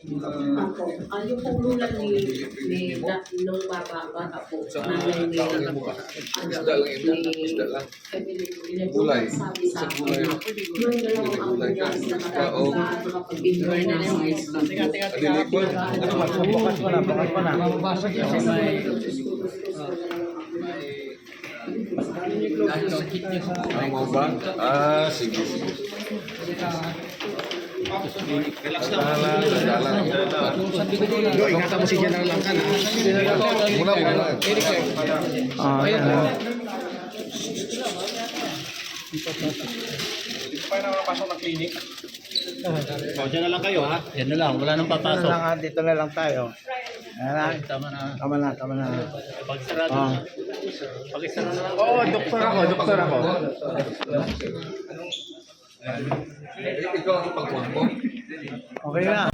Ako, ay yung paglulan ni ni Lolo Baba ba ako nanay ni ni Gulay. Sa gulay. Yung dalawang ang gulay sa nakapag-enjoy na sa isla. Teka, teka, teka. Ano ba? Bukas pa na, bukas pa na. Mababasag yan. May dahil sakit niya sa... Ano? Ah, sige, sige. Ingatan mo si General Langkan ha. Muna, muna. Ah, ayan, ah. O, dyan na lang kayo ha. Yan na lang, wala nang Dito na papasok. lang, ah, dito na lang tayo. Ayan na. Tama na. Tama na, tama na. Pag sarado Ah. na. Na lang. Oo, doktor ako, doktor ako. Eh, Ikaw ang pagkuhan. Okay na.